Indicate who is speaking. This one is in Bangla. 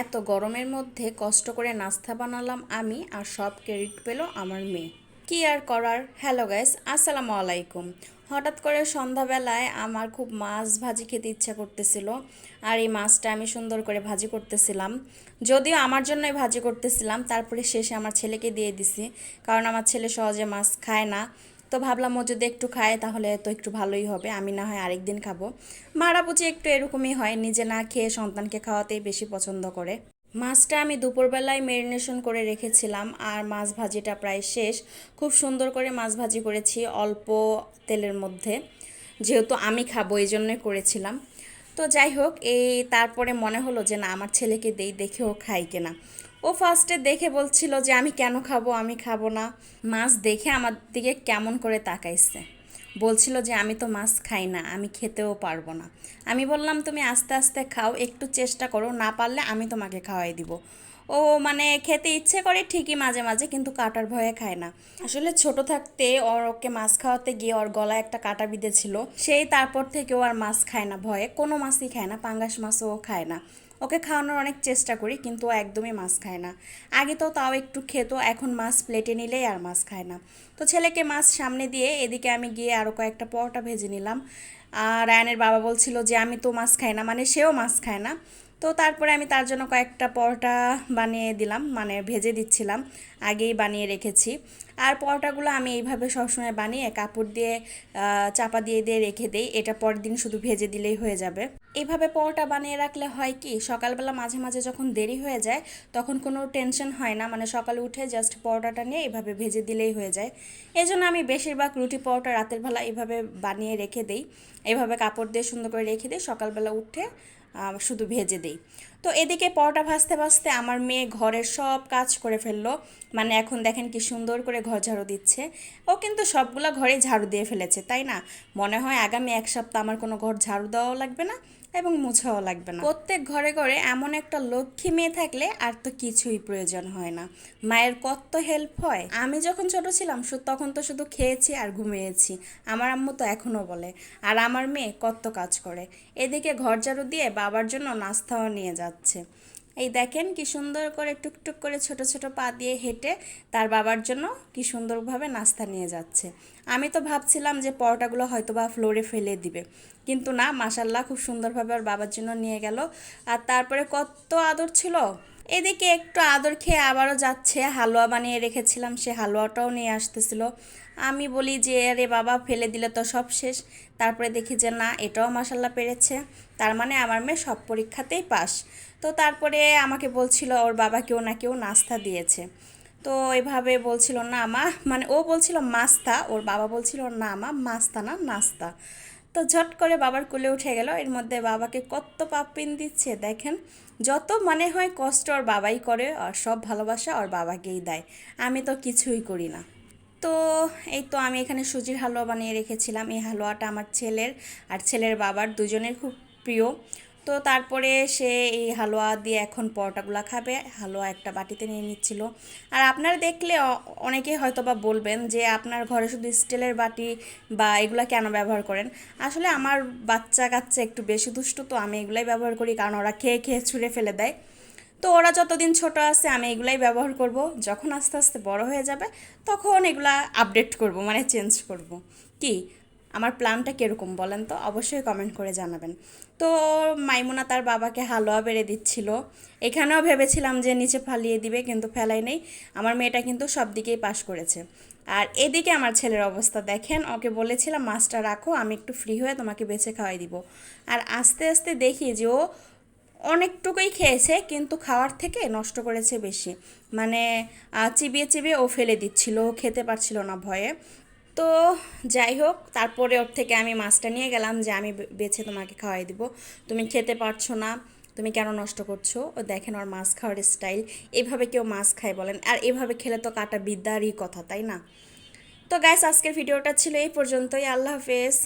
Speaker 1: এত গরমের মধ্যে কষ্ট করে নাস্তা বানালাম আমি আর সব ক্রেডিট পেল আমার মেয়ে। কি আর করার? হ্যালো গাইস আসসালামু আলাইকুম। হঠাৎ করে সন্ধ্যাবেলায় আমার খুব মাছ ভাজি খেতে ইচ্ছা করতেছিল আর এই মাছটা আমি সুন্দর করে ভাজি করতেছিলাম। যদিও আমার জন্যই ভাজি করতেছিলাম, তারপরে শেষে আমার ছেলেকে দিয়ে দিছি, কারণ আমার ছেলে সহজে মাছ খায় না। তো ভাবলাম ও যদি একটু খায় তাহলে তো একটু ভালোই হবে, আমি না হয় আরেকদিন খাব। মারা বুঝি একটু এরকমই হয়, নিজে না খেয়ে সন্তানকে খাওয়াতেই বেশি পছন্দ করে। মাছটা আমি দুপুরবেলায় মেরিনেশন করে রেখেছিলাম আর মাছ ভাজিটা প্রায় শেষ। খুব সুন্দর করে মাছ ভাজি করেছি অল্প তেলের মধ্যে, যেহেতু আমি খাব এই জন্যই করেছিলাম। তো যাই হোক, এই তারপরে মনে হলো যে না, আমার ছেলেকে দেই দেখেও খাই কিনা। ও ফার্স্টে দেখে বলছিল যে, আমি কেন খাব? আমি খাব না। মাছ দেখে আমার দিকে কেমন করে তাকাইছে। বলছিল যে, আমি তো মাছ খাই না, আমি খেতেও পারব না। আমি বললাম, তুমি আস্তে আস্তে খাও, একটু চেষ্টা করো, না পারলে আমি তোমাকে খাওয়াই দিব। ও মানে খেতে ইচ্ছে করে ঠিকই মাঝে মাঝে, কিন্তু কাটার ভয়ে খায় না। আসলে ছোট থাকতে ওর ওকে মাছ খাওয়াতে গিয়ে ওর গলায় একটা কাটা বিঁধেছিল। সেই তারপর থেকে ও আর মাছ খায় না ভয়ে, কোনো মাছই খায় না, পাঙ্গাস মাছও খায় না। ওকে খাওয়ানোর অনেক চেষ্টা করি, কিন্তু ও একদমই মাছ খায় না। আগে তো তাও একটু খেত, এখন মাছ প্লেটে নিলেই আর মাছ খায় না। তো ছেলেকে মাছ সামনে দিয়ে এদিকে আমি গিয়ে আরও কয়েকটা পরোটা ভেজে নিলাম। আর রায়নের বাবা বলছিল যে, আমি তো মাছ খাই না। মানে সেও মাছ খায় না। তো তারপরে আমি তার জন্য কয়েকটা পরোটা বানিয়ে দিলাম মানে ভেজে দিচ্ছিলাম, আগেই বানিয়ে রেখেছি। আর পরোটাগুলো আমি এইভাবে সবসময় বানিয়ে কাপড় দিয়ে চাপা দিয়ে দিয়ে রেখে দিই। এটা পরের দিন শুধু ভেজে দিলেই হয়ে যাবে। এইভাবে পরোটা বানিয়ে রাখলে হয় কি, সকালবেলা মাঝে মাঝে যখন দেরি হয়ে যায়, তখন কোনো টেনশন হয় না। মানে সকালে উঠে জাস্ট পরোটাটা নিয়ে এইভাবে ভেজে দিলেই হয়ে যায়। এই জন্য আমি বেশিরভাগ রুটি পরোটা রাতের বেলা এইভাবে বানিয়ে রেখে দিই। এইভাবে কাপড় দিয়ে সুন্দর করে রেখে দিই। সকালবেলা উঠে শুধু ভেজে দিই। তো এদিকে পরোটা ভাজতে ভাজতে আমার মেয়ে ঘরের সব কাজ করে ফেলল। মানে এখন দেখেন কি সুন্দর করে ঘর ঝাড়ু দিচ্ছে। ও কিন্তু সবগুলো ঘরে ঝাড়ু দিয়ে ফেলেছে, তাই না? মনে হয় আগামী এক সপ্তাহ আমার কোনো ঘর ঝাড়ু দেওয়াও লাগবে না এবং মুছাও লাগবে না। প্রত্যেক ঘরে ঘরে এমন একটা লক্ষ্মী মেয়ে থাকলে আর তো কিছুই প্রয়োজন হয় না। মায়ের কত হেল্প হয়? আমি যখন ছোট ছিলাম তখন তো শুধু খেয়েছি আর ঘুমিয়েছি। আমার আম্মু তো এখনও বলে। আর আমার মেয়ে কত কাজ করে। এদিকে ঘর ঝাড়ু দিয়ে বাবার জন্য নাস্তাও নিয়ে যাচ্ছে। এই দেখেন কি সুন্দর করে টুকটুক করে ছোট ছোট পা দিয়ে হেঁটে তার বাবার জন্য কি সুন্দরভাবে নাস্তা নিয়ে যাচ্ছে। আমি তো ভাবছিলাম যে পরোটাগুলো হয়তো বা ফ্লোরে ফেলে দিবে। কিন্তু না মাসাল্লাহ খুব সুন্দরভাবে ওর বাবার জন্য নিয়ে গেল। আর তারপরে কত আদর ছিল? এদিকে একটু আদর খেয়ে আবারও যাচ্ছে, হালুয়া বানিয়ে রেখেছিলাম, সে হালুয়াটাও নিয়ে আসতেছিল। আমি বলি যে, আরে বাবা, ফেলে দিলে তো সব শেষ। তারপরে দেখি যে, না, এটাও মাসাল্লাহ পেরেছে। তার মানে আমার মেয়ে সব পরীক্ষাতেই পাস। তো তারপরে আমাকে বলছিল, ওর বাবা কেউ না কেউ নাস্তা দিয়েছে। তো এভাবে বলছিল, না মা মানে ও বলছিল, মাস্তা। ওর বাবা বলছিল, না মা, মাস্তা না, নাস্তা। তো ঝট করে বাবার কোলে উঠে গেল। এর মধ্যে বাবাকে কত পাপিন দিচ্ছে দেখেন। যত মনে হয় কষ্ট ওর বাবাই করে, আর সব ভালোবাসা ওর বাবাকেই দেয়। আমি তো কিছুই করি না। তো এই তো আমি এখানে সুজির হালুয়া বানিয়ে রেখেছিলাম। এই হালুয়াটা আমার ছেলের, আর ছেলের বাবার দুজনের খুব প্রিয়। তো তারপরে সে এই হালুয়া দিয়ে এখন পরোটাগুলো খাবে। হালুয়া একটা বাটিতে নিয়ে নিচ্ছিল। আর আপনারা দেখলে অনেকেই হয়তো বা বলবেন যে আপনার ঘরে শুধু স্টিলের বাটি বা এগুলা কেন ব্যবহার করেন? আসলে আমার বাচ্চা কাচ্চা একটু বেশি দুষ্টু, তো আমি এগুলাই ব্যবহার করি কারণ ওরা খেয়ে খেয়ে ছুঁড়ে ফেলে দেয়। তো ওরা যতদিন ছোট আছে আমি এগুলাই ব্যবহার করব। যখন আস্তে আস্তে বড় হয়ে যাবে তখন এগুলা আপডেট করব মানে চেঞ্জ করব। কি? আমার প্ল্যানটা কীরকম বলেন তো? অবশ্যই কমেন্ট করে জানাবেন। তো মাইমুনা তার বাবাকে হালুয়া বেড়ে দিচ্ছিল। এখানেও ভেবেছিলাম যে নিচে ফালিয়ে দিবে, কিন্তু ফেলাই নেই। আমার মেয়েটা কিন্তু সব দিকেই পাশ করেছে। আর এদিকে আমার ছেলের অবস্থা দেখেন, ওকে বলেছিলাম, মাছটা রাখো, আমি একটু ফ্রি হয়ে তোমাকে বেছে খাওয়াই দিব। আর আস্তে আস্তে দেখি যে ও অনেকটুকুই খেয়েছে, কিন্তু খাওয়ার থেকে নষ্ট করেছে বেশি। মানে চিবিয়ে চিবিয়ে ও ফেলে দিচ্ছিল, ও খেতে পারছিল না ভয়ে। তো যাই হোক, তারপরে ওর থেকে আমি মাছটা নিয়ে গেলাম যে আমি বেছে তোমাকে খাওয়াই দিব। তুমি খেতে পারছ না, তুমি কেন নষ্ট করছ? ও দেখেন ওর মাছ খাওয়ার স্টাইল এভাবে কেউ মাছ খায় বলেন। আর এভাবে খেলে তো কাটা বিদ্যারই কথা, তাই না? তো গাইস আজকের ভিডিওটা ছিল এই পর্যন্তই। আল্লাহ হাফেজ।